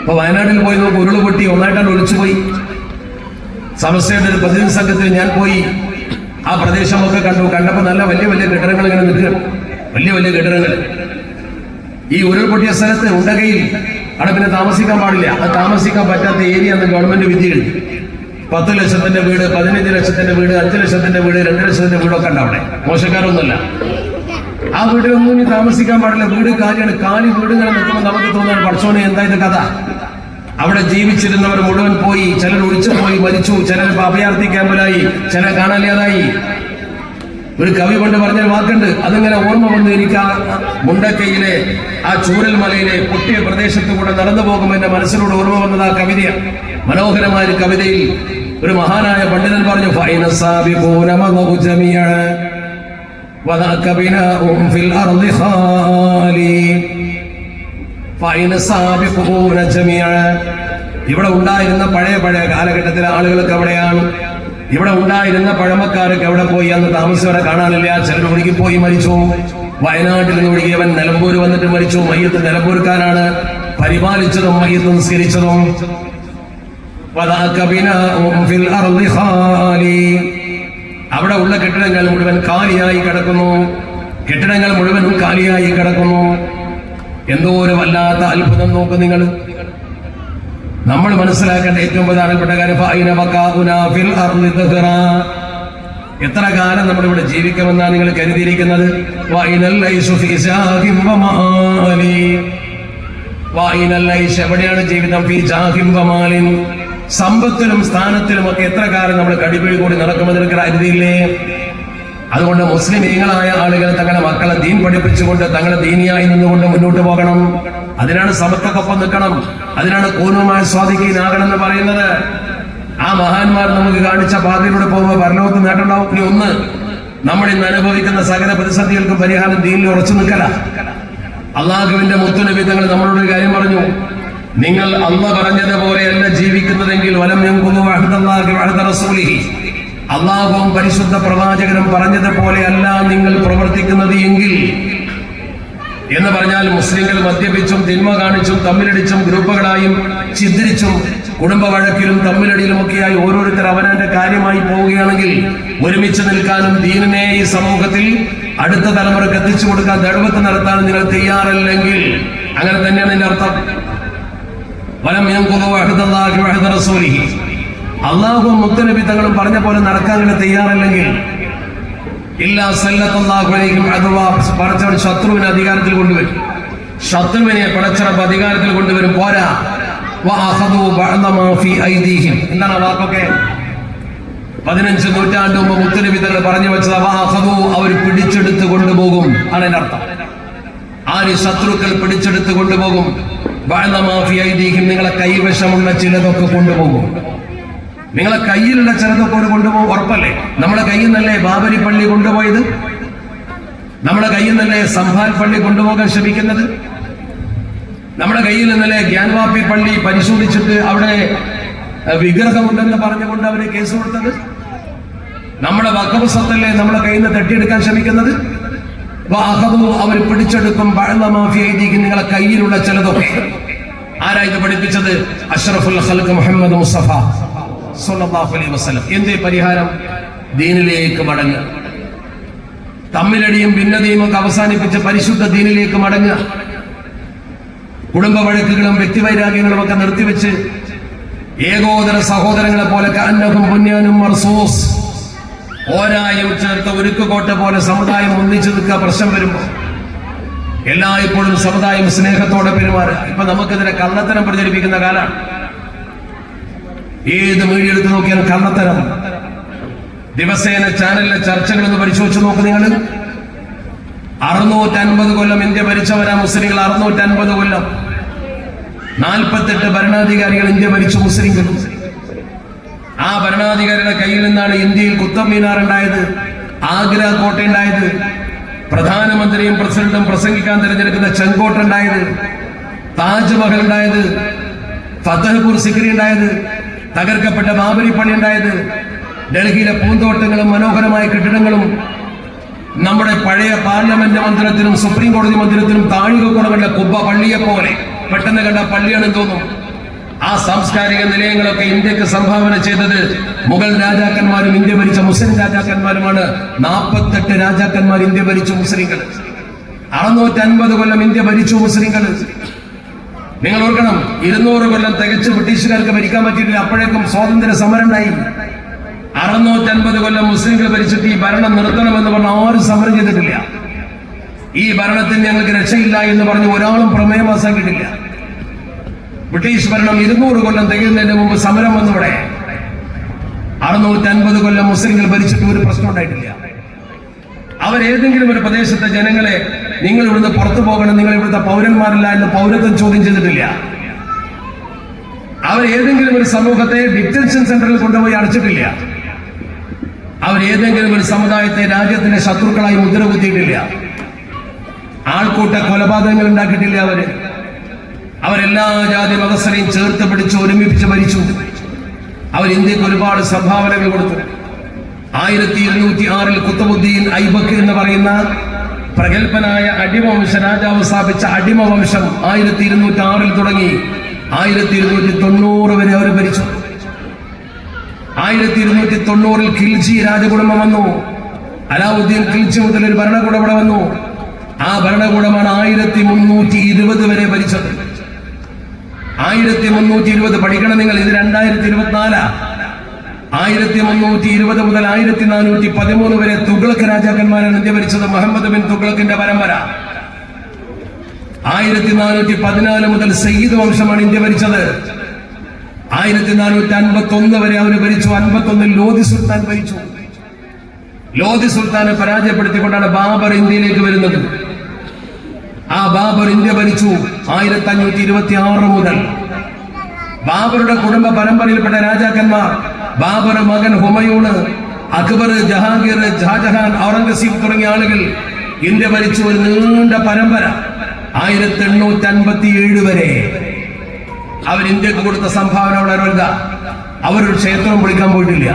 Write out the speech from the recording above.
ഇപ്പൊ വയനാട്ടിൽ പോയി നോക്ക് ഉരുൾ പൊട്ടി ഒന്നായിട്ടാണ് ഒലിച്ചുപോയി സമസ്യയുടെ ഒരു പ്രതിനിധി സംഘത്തിൽ ഞാൻ പോയി. ആ പ്രദേശമൊക്കെ കണ്ടു. കണ്ടപ്പോൾ നല്ല വലിയ വലിയ കെട്ടിടങ്ങൾ ഇങ്ങനെ നിൽക്കുക വലിയ വലിയ കെട്ടിടങ്ങൾ. ഈ ഉരുൾപൊട്ടിയ സ്ഥലത്ത് ഉണ്ടകയിൽ അവിടെ പിന്നെ താമസിക്കാൻ പാടില്ല. അത് താമസിക്കാൻ പറ്റാത്ത ഏരിയ എന്ന് ഗവൺമെന്റ് വിധി എഴുതി പത്ത് ലക്ഷത്തിന്റെ വീട് പതിനഞ്ച് ലക്ഷത്തിന്റെ വീട് അഞ്ച് ലക്ഷത്തിന്റെ വീട് രണ്ട് ലക്ഷത്തിന്റെ വീടൊക്കെ ഉണ്ട് അവിടെ. മോശക്കാരൊന്നുമല്ല. ആ വീട്ടിലൊന്നും ഇനി താമസിക്കാൻ പാടില്ല. വീട് കാലിയാണ്. കാലി വീടുകൾ നിൽക്കുമ്പോൾ നമുക്ക് തോന്നാൻ പഠിച്ചോനെ എന്താ ഇത് കഥ? അവിടെ ജീവിച്ചിരുന്നവർ മുഴുവൻ പോയി. ചിലർ ഒളിച്ചു പോയി മരിച്ചു. ചിലർ അഭയാർത്ഥി ക്യാമ്പിലായി. ചിലർ കാണാനില്ലാതായി. ഒരു കവി കൊണ്ട് പറഞ്ഞൊരു വാക്കുണ്ട്. അതിങ്ങനെ ഓർമ്മ വന്നു എനിക്ക് ആ മുണ്ടക്കയിലെ ആ ചൂരൽ മലയിലെ പൊട്ടിയ പ്രദേശത്ത് കൂടെ നടന്നു പോകുമ്പോൾ എന്റെ മനസ്സിലൂടെ ഓർമ്മ വന്നത് ആ കവിതയാണ്. മനോഹരമായ ഒരു കവിതയിൽ ഒരു മഹാനായ പണ്ഡിതൻ പറഞ്ഞു ഫൈനസാബി പൂനമ وذاك بناء في الأرض خالي فأين السابقون جميعا ഇവിടെ ഉണ്ടായിരുന്ന പഴയ പഴയ കാലഘട്ടത്തിലെ ആളുകൾക്ക് എവിടെയാണ് ഇവിടെ ഉണ്ടായിരുന്ന പഴമക്കാരൊക്കെ എവിടെ പോയി അന്ന് താമസിച്ചവരെ കാണാനില്ല ചിലർ ഒഴുകിപ്പോയി മരിച്ചു വയനാട്ടിൽ നിന്ന് ഒഴുകിയവൻ നിലമ്പൂർ വന്നിട്ട് മരിച്ചു മയ്യത്ത് നിലമ്പൂർക്കാരാണ് പരിപാലിച്ചതും മയ്യത്ത് നിസ്കരിച്ചതും അവിടെ ഉള്ള കെട്ടിടങ്ങൾ മുഴുവൻ കാലിയായി കിടക്കുന്നു. കെട്ടിടങ്ങൾ മുഴുവനും കാലിയായി കിടക്കുന്നു. എന്തോ ഒരു വല്ലാത്ത അത്ഭുതം നോക്ക് നിങ്ങൾ. നമ്മൾ മനസ്സിലാക്കേണ്ട ഏറ്റവും പ്രധാനപ്പെട്ട കാര്യം. എത്ര കാലം നമ്മൾ ഇവിടെ ജീവിക്കുമെന്നാണ് നിങ്ങൾ കരുതിയിരിക്കുന്നത്? എവിടെയാണ് ജീവിതം? സമ്പത്തിലും സ്ഥാനത്തിലും ഒക്കെ എത്ര കാലം നമ്മൾ കടിപിഴി കൂടി നടക്കുമെന്ന് നിങ്ങൾക്ക് കരുതിയില്ലേ അതുകൊണ്ട് മുസ്ലിം മുസ്ലിമീങ്ങളായ ആളുകൾ തങ്ങളുടെ മക്കളെ ദീൻ പഠിപ്പിച്ചുകൊണ്ട് തങ്ങളെ ദീനിയായി നിന്നുകൊണ്ട് മുന്നോട്ട് പോകണം. അതിനാണ് സമത്വക്കൊപ്പം നിൽക്കണം. അതിനാണ് പൂർണമായ സ്വാധീനാകണം എന്ന് പറയുന്നത്. ആ മഹാന്മാർ നമുക്ക് കാണിച്ച പാതയിലൂടെ പോകുമ്പോൾ പരലോകത്ത് നേട്ടമുണ്ടാവും. ഇനി ഒന്ന് നമ്മൾ ഇന്ന് അനുഭവിക്കുന്ന സകല പ്രതിസന്ധികൾക്കും പരിഹാരം ദീനിൽ ഉറച്ചു നിൽക്കല. അള്ളാഹുവിന്റെ മുത്തുനബി തങ്ങൾ നമ്മളോട് കാര്യം പറഞ്ഞു. നിങ്ങൾ അന്ന് പറഞ്ഞതുപോലെയല്ല ജീവിക്കുന്നതെങ്കിൽ വലം ഞങ്ങൾക്കൊന്നും അള്ളാഹുവും പരിശുദ്ധ പ്രവാചകനും പറഞ്ഞതുപോലെയല്ല നിങ്ങൾ പ്രവർത്തിക്കുന്നത് എങ്കിൽ എന്ന് പറഞ്ഞാൽ മുസ്ലിങ്ങൾ മദ്യപിച്ചും തിന്മ കാണിച്ചും തമ്മിലടിച്ചും ഗ്രൂപ്പുകളായും ചിദ്രിച്ചും കുടുംബ വഴക്കിലും തമ്മിലടിയിലുമൊക്കെയായി ഓരോരുത്തർ അവനവന്റെ കാര്യമായി പോവുകയാണെങ്കിൽ ഒരുമിച്ച് നിൽക്കാനും ദീനിനെ ഈ സമൂഹത്തിൽ അടുത്ത തലമുറയ്ക്ക് എത്തിച്ചു കൊടുക്കാൻ ദഴവത്ത് നടത്താനും നിങ്ങൾ തയ്യാറല്ലെങ്കിൽ. അങ്ങനെ തന്നെയാണ് അർത്ഥം. വലം റസൂലിഹി. അള്ളാഹുവും മുത്തനബി തങ്ങളും പറഞ്ഞ പോലെ നടക്കാൻ നിങ്ങൾ തയ്യാറല്ലെങ്കിൽ ഇല്ലാ സല്ലല്ലാഹു അലൈഹി അഥവാ പടച്ചവൻ ശത്രുവിനെ അധികാരത്തിൽ കൊണ്ടുവരും. ശത്രുവിനെ പടച്ചറപ്പ് അധികാരത്തിൽ കൊണ്ടുവരും. പോരാ. എന്താണ് വാക്കൊക്കെ? പതിനഞ്ച് നൂറ്റാണ്ട് മുമ്പ് മുത്തനബി തങ്ങൾ പറഞ്ഞു വെച്ചത് വഅഖദു അവർ പിടിച്ചെടുത്ത് കൊണ്ടുപോകും. ആണ് അതിന്റെ അർത്ഥം. ആര് ശത്രുക്കൾ പിടിച്ചെടുത്ത് കൊണ്ടുപോകും? ഫീ നിങ്ങളെ കൈവശമുള്ള ചിലതൊക്കെ കൊണ്ടുപോകും. നിങ്ങളെ കയ്യിലുള്ള ചിലതൊക്കെ ഒരു കൊണ്ടുപോകും ഉറപ്പല്ലേ? നമ്മുടെ കയ്യിൽ നിന്നല്ലേ ബാബരി പള്ളി കൊണ്ടുപോയത്? നമ്മുടെ കയ്യിൽ നിന്നല്ലേ സംഭാൽ പള്ളി കൊണ്ടുപോകാൻ ശ്രമിക്കുന്നത്? നമ്മുടെ കയ്യിൽ നിന്നല്ലേ ഗ്യാൻവാപ്പി പള്ളി പരിശോധിച്ചിട്ട് അവിടെ വിഗ്രഹമുണ്ടെന്ന് പറഞ്ഞുകൊണ്ട് അവരെ കേസ് കൊടുത്തത്? നമ്മുടെ വക്കവ് സ്വത്തല്ലേ നമ്മുടെ കയ്യിൽ നിന്ന് തട്ടിയെടുക്കാൻ ശ്രമിക്കുന്നത്? വാഹവു അവർ പിടിച്ചെടുക്കും പഴന്ന മാഫിയയിലേക്ക് നിങ്ങളെ കയ്യിലുള്ള ചിലതൊക്കെ ആരാ ഇത് പഠിപ്പിച്ചത്? അഷ്റഫുൽ ഖൽഖ് മുഹമ്മദ് മുസ്തഫ സല്ലല്ലാഹു അലൈഹി വസല്ലം. എന്തേ പരിഹാരം? ദീനിലേക്ക് മടങ്ങുക തമ്മിലടിയും ഭിന്നതയും ഒക്കെ അവസാനിപ്പിച്ച് പരിശുദ്ധ ദീനിലേക്ക് മടങ്ങുക കുടുംബ വഴക്കുകളും വ്യക്തിവൈരാഗ്യങ്ങളും ഒക്കെ നിർത്തിവെച്ച് ഏകോദര സഹോദരങ്ങളെ പോലെ കാന്നഹും പുണ്യാനും മർസൂസ് ഓരായും ചേർത്ത ഉരുക്കുകോട്ട പോലെ സമുദായം ഒന്നിച്ചു നിൽക്കുക പ്രശ്നം വരുമ്പോൾ. എല്ലായ്പ്പോഴും സമുദായം സ്നേഹത്തോടെ പെരുമാറുക. ഇപ്പൊ നമുക്കിതിനെ കള്ളത്തരം പ്രചരിപ്പിക്കുന്ന കാലാണ് ഏത് മീഡിയ നോക്കിയാലും കള്ളത്തരം. ദിവസേന ചാനലിലെ ചർച്ചകൾ ഒന്ന് പരിശോധിച്ച് നോക്ക് നിങ്ങൾ. അറുന്നൂറ്റൻപത് കൊല്ലം ഇന്ത്യ ഭരിച്ചവരാ മുസ്ലിങ്ങൾ അറുന്നൂറ്റൻപത് കൊല്ലം. നാൽപ്പത്തെട്ട് ഭരണാധികാരികൾ ഇന്ത്യ ഭരിച്ചു മുസ്ലിങ്ങൾ ആ ഭരണാധികാരിയുടെ കയ്യിൽ നിന്നാണ് ഇന്ത്യയിൽ കുത്തം മീനാർ ഉണ്ടായത് ആഗ്ര കോട്ട ഉണ്ടായത് പ്രധാനമന്ത്രിയും പ്രസിഡന്റും പ്രസംഗിക്കാൻ തിരഞ്ഞെടുക്കുന്ന ചെങ്കോട്ട ഉണ്ടായത് താജ്മഹൽ ഉണ്ടായത് ഫതഹ്പൂർ സിക്രി ഉണ്ടായത് തകർക്കപ്പെട്ട ബാബരി പള്ളി ഉണ്ടായത് ഡൽഹിയിലെ പൂന്തോട്ടങ്ങളും മനോഹരമായ കെട്ടിടങ്ങളും നമ്മുടെ പഴയ പാർലമെന്റ് മന്ദിരത്തിനും സുപ്രീം കോടതി മന്ദിരത്തിനും താഴികക്കുടകളുടെ കുബ്ബ പള്ളിയെ പോലെ പെട്ടെന്ന് കണ്ട പള്ളിയാണെന്ന് തോന്നും ആ സാംസ്കാരിക നിലയങ്ങളൊക്കെ ഇന്ത്യയ്ക്ക് സംഭാവന ചെയ്തത് മുഗൾ രാജാക്കന്മാരും ഇന്ത്യ ഭരിച്ച മുസ്ലിം രാജാക്കന്മാരുമാണ്. നാൽപ്പത്തെട്ട് രാജാക്കന്മാർ ഇന്ത്യ ഭരിച്ചു മുസ്ലിങ്ങൾ. അറുന്നൂറ്റി അൻപത് കൊല്ലം ഇന്ത്യ ഭരിച്ചു മുസ്ലിങ്ങൾ. നിങ്ങൾ ഓർക്കണം ഇരുന്നൂറ് കൊല്ലം തികച്ച് ബ്രിട്ടീഷുകാർക്ക് ഭരിക്കാൻ പറ്റിയിട്ടില്ല. അപ്പോഴേക്കും സ്വാതന്ത്ര്യ സമരം ഉണ്ടായി അറുന്നൂറ്റി അൻപത് കൊല്ലം മുസ്ലിങ്ങൾ ഭരിച്ചിട്ട് ഈ ഭരണം നിർത്തണമെന്ന് പറഞ്ഞ ആരും സമരം ചെയ്തിട്ടില്ല. ഈ ഭരണത്തിന് ഞങ്ങൾക്ക് രക്ഷയില്ല എന്ന് പറഞ്ഞ് ഒരാളും പ്രമേയം പാസ്സാക്കിയിട്ടില്ല ബ്രിട്ടീഷ് ഭരണം ഇരുന്നൂറ് കൊല്ലം തികയുന്നതിന് മുമ്പ് സമരം വന്നിവിടെ അറുന്നൂറ്റൻപത് കൊല്ലം മുസ്ലിങ്ങൾ ഭരിച്ചിട്ട് ഒരു പ്രശ്നം ഉണ്ടായിട്ടില്ല. അവരേതെങ്കിലും ഒരു പ്രദേശത്തെ ജനങ്ങളെ നിങ്ങൾ ഇവിടുന്ന് പുറത്തു പോകണം നിങ്ങൾ ഇവിടുത്തെ പൗരന്മാരല്ല എന്ന് പൗരത്വം ചോദ്യം ചെയ്തിട്ടില്ല. അവർ ഏതെങ്കിലും ഒരു സമൂഹത്തെ ഡിറ്റൻഷൻ സെന്ററിൽ കൊണ്ടുപോയി അടച്ചിട്ടില്ല. അവർ ഏതെങ്കിലും ഒരു സമുദായത്തെ രാജ്യത്തിന്റെ ശത്രുക്കളായി മുദ്ര കുത്തിയിട്ടില്ല ആൾക്കൂട്ട കൊലപാതകങ്ങൾ ഉണ്ടാക്കിയിട്ടില്ല അവർ. അവരെല്ലാ ജാതി മതസ്ഥരെയും ചേർത്ത് പിടിച്ച് ഒരുമിപ്പിച്ച് ഭരിച്ചു അവർ ഇന്ത്യയ്ക്ക് ഒരുപാട് സംഭാവനകൾ കൊടുത്തു. ആയിരത്തി ഇരുന്നൂറ്റി ആറിൽ കുത്തബുദ്ദീൻ ഐബക്ക് എന്ന് പറയുന്ന പ്രഗത്ഭനായ അടിമവംശ രാജാവ് സ്ഥാപിച്ച അടിമവംശം ആയിരത്തി ഇരുന്നൂറ്റി ആറിൽ തുടങ്ങി. ആയിരത്തി ഇരുന്നൂറ്റി തൊണ്ണൂറ് വരെ അവർ ഭരിച്ചു. ആയിരത്തി ഇരുന്നൂറ്റി തൊണ്ണൂറിൽ ഖിൽജി രാജകുടുംബം വന്നു. അലാവുദ്ദീൻ ഖിൽജി മുതൽ ഒരു ഭരണകൂടം ഇവിടെ വന്നു. ആ ഭരണകൂടമാണ് ആയിരത്തി മുന്നൂറ്റി ഇരുപത് വരെ ഭരിച്ചത്. ആയിരത്തി മുന്നൂറ്റി ഇരുപത് പഠിക്കണം നിങ്ങൾ ഇത് രണ്ടായിരത്തി ഇരുപത്തിനാലാ ആയിരത്തി മുന്നൂറ്റി ഇരുപത് മുതൽ ആയിരത്തി നാനൂറ്റി പതിമൂന്ന് വരെ തുഗ്ലക്ക് രാജാക്കന്മാരാണ് ഇന്ത്യ ഭരിച്ചത് മുഹമ്മദ് ബിൻ തുഗ്ലക്കിന്റെ പരമ്പര. ആയിരത്തി നാനൂറ്റി പതിനാല് മുതൽ സയ്യിദ് വംശമാണ് ഇന്ത്യ ഭരിച്ചത്. ആയിരത്തി നാനൂറ്റി അൻപത്തി ഒന്ന് വരെ അവർ ഭരിച്ചു അൻപത്തി ഒന്നിൽ ലോധി സുൽത്താൻ ഭരിച്ചു. ലോധി സുൽത്താനെ പരാജയപ്പെടുത്തിക്കൊണ്ടാണ് ബാബർ ഇന്ത്യയിലേക്ക് വരുന്നത്. ആ ബാബർ ഇന്ത്യ ഭരിച്ചു ആയിരത്തി അഞ്ഞൂറ്റി ഇരുപത്തി ആറ് മുതൽ. ബാബറുടെ കുടുംബ പരമ്പരയിൽപ്പെട്ട രാജാക്കന്മാർ ബാബർ മകൻ ഹുമയൂണ് അക്ബർ ജഹാംഗീർ ഷാജഹാൻ ഔറംഗസീബ് തുടങ്ങിയ ആളുകൾ ഇന്ത്യ ഭരിച്ചു ഒരു നീണ്ട പരമ്പര ആയിരത്തി എണ്ണൂറ്റി അൻപത്തി ഏഴ് വരെ. അവർ ഇന്ത്യയ്ക്ക് കൊടുത്ത സംഭാവന വലുതാ അവരൊരു ക്ഷേത്രം പൊളിക്കാൻ പോയിട്ടില്ല.